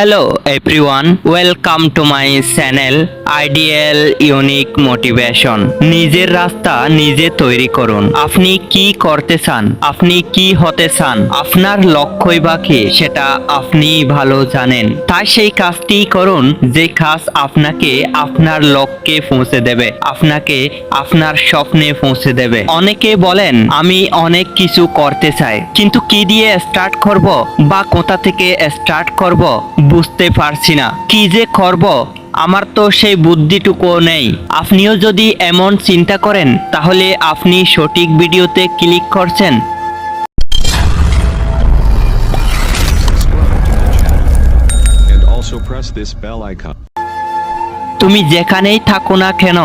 Hello everyone welcome to my channel ideal unique motivation নিজের রাস্তা নিজে তৈরি করুন। আপনি কি করতে চান? আপনি কি হতে চান? আপনার লক্ষ্যই বা কি? সেটা আপনি ভালো জানেন। তাই সেই কাজটি করুন, যে কাজ আপনাকে আপনার লক্ষ্যে পৌঁছে দেবে। আপনাকে আপনার স্বপ্নে পৌঁছে দেবে। অনেকে বলেন, আমি অনেক কিছু করতে চাই, কিন্তু কি দিয়ে স্টার্ট করব বা কোথা থেকে স্টার্ট করব বুঝতে পারছি না। কি যে করব? আমার তো সেই বুদ্ধিটুকুও নেই। আপনিও যদি এমন চিন্তা করেন, তাহলে আপনি সঠিক ভিডিওতে ক্লিক করছেন। Press this bell icon. তুমি যেখানেই থাকো না কেন,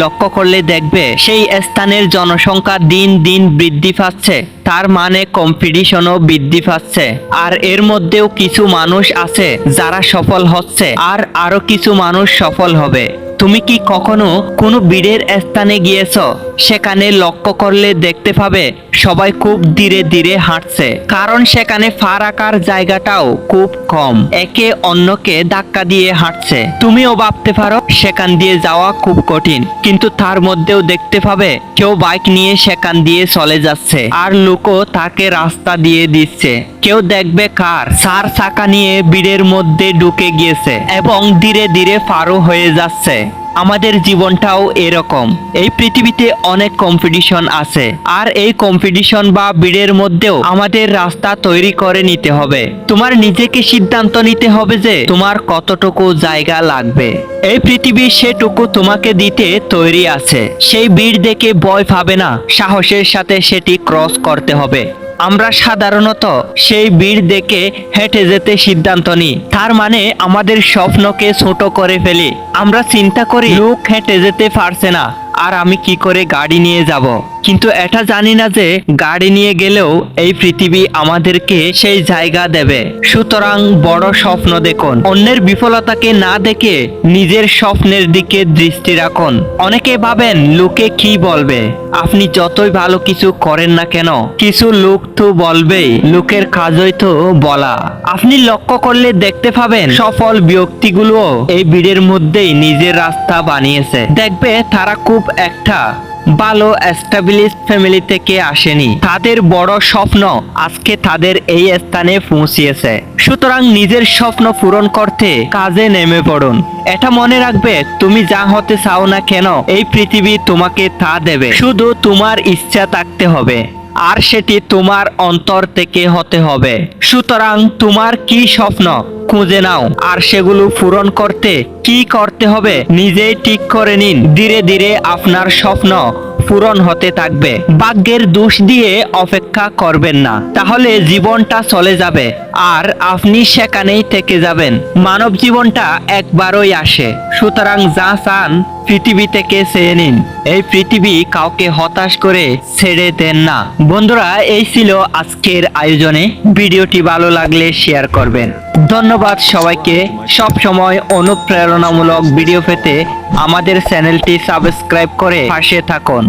লক্ষ্য করলে দেখবে সেই স্থানের জনসংখ্যা দিন দিন বৃদ্ধি পাচ্ছে। তার মানে কম্পিটিশনও বৃদ্ধি পাচ্ছে। আর এর মধ্যেও কিছু মানুষ আছে যারা সফল হচ্ছে, আর আরও কিছু মানুষ সফল হবে। তুমি কি কখনো কোনো বীরের স্থানে গিয়েছ? সেখানে লক্ষ্য করলে দেখতে পাবে সবাই খুব ধীরে ধীরে হাঁটছে। কারণ সেখানে ফারাকার জায়গাটাও খুব কম। একে অন্যকে ধাক্কা দিয়ে হাঁটছে। তুমিও ভাবতে পারো, সেখান দিয়ে যাওয়া খুব কঠিন। কিন্তু তার মধ্যেও দেখতে পাবে কেউ বাইক নিয়ে সেখান দিয়ে চলে যাচ্ছে। আর লোকও তাকে রাস্তা দিয়ে দিচ্ছে। কেউ দেখবে কার। চার চাকা নিয়ে বীরের মধ্যে ঢুকে গিয়েছে এবং ধীরে ধীরে পারো হয়ে যাচ্ছে। আমাদের জীবনটাও এরকম। এই পৃথিবীতে অনেক কম্পিটিশন আছে। আর এই কম্পিটিশন বা ভিড়ের মধ্যেও আমাদের রাস্তা তৈরি করে নিতে হবে। তোমার নিজেকে সিদ্ধান্ত নিতে হবে যে তোমার কতটুকু জায়গা লাগবে। এই পৃথিবী সেটুকু তোমাকে দিতে তৈরি আছে। সেই ভিড় দেখে ভয় পাবে না। সাহসের সাথে সেটি ক্রস করতে হবে। আমরা সাধারণত সেই বীর দেখে হেঁটে যেতে সিদ্ধান্ত নিই। তার মানে আমাদের স্বপ্নকে ছোট করে ফেলি। আমরা চিন্তা করি, লোক হেঁটে যেতে পারছে না, আর আমি কি করে গাড়ি নিয়ে যাব? কিন্তু এটা জানি না যে গাড়ি নিয়ে গেলেও এই পৃথিবী আমাদেরকে সেই জায়গা দেবে। সুতরাং বড় স্বপ্ন দেখুন। অন্যের বিফলতাকে না দেখে নিজের স্বপ্নের দিকে দৃষ্টি রাখুন। অনেকে ভাবেন, লোকে কি বলবে? আপনি যতই ভালো কিছু করেন না কেন, কিছু লোক তো বলবেই, লোকের কাজই তো বলা। আপনি লক্ষ্য করলে দেখতে পাবেন, সফল ব্যক্তিগুলো এই ভিড়ের মধ্যেই নিজের রাস্তা বানিয়েছে। দেখবে, তারা খুব একটা ভালো এস্টাবলিশ ফ্যামিলি থেকে আসেনি। তাদের বড় স্বপ্ন আজকে তাদের এই স্থানে পৌঁছিয়েছে। সুতরাং নিজের স্বপ্ন পূরণ করতে কাজে নেমে পড়ুন। এটা মনে রাখবে, তুমি যা হতে চাও না কেন, এই পৃথিবী তোমাকে তা দেবে। শুধু তোমার ইচ্ছা থাকতে হবে, আর সেটি তোমার অন্তর থেকে হতে হবে। সুতরাং তোমার কি স্বপ্ন? খুঁজে নাও। আর সেগুলো পূরণ করতে কি করতে হবে নিজেই ঠিক করে নিন। ধীরে ধীরে আপনার স্বপ্ন পূরণ হতে থাকবে। ভাগ্যের দোষ দিয়ে অপেক্ষা করবেন না। তাহলে জীবনটা চলে যাবে। আর আপনি সেখানেই থেকে যাবেন। মানব জীবনটা একবারই আসে। সুতরাং যা চান পৃথিবী থেকে চেয়ে নিন। এই পৃথিবী কাউকে হতাশ করে ছেড়ে দেন না। বন্ধুরা, এই ছিল আজকের আয়োজনে। ভিডিওটি ভালো লাগলে শেয়ার করবেন। ধন্যবাদ সবাইকে। সব সময় অনুপ্রেরণামূলক ভিডিও পেতে আমাদের চ্যানেলটি সাবস্ক্রাইব করে পাশে থাকুন।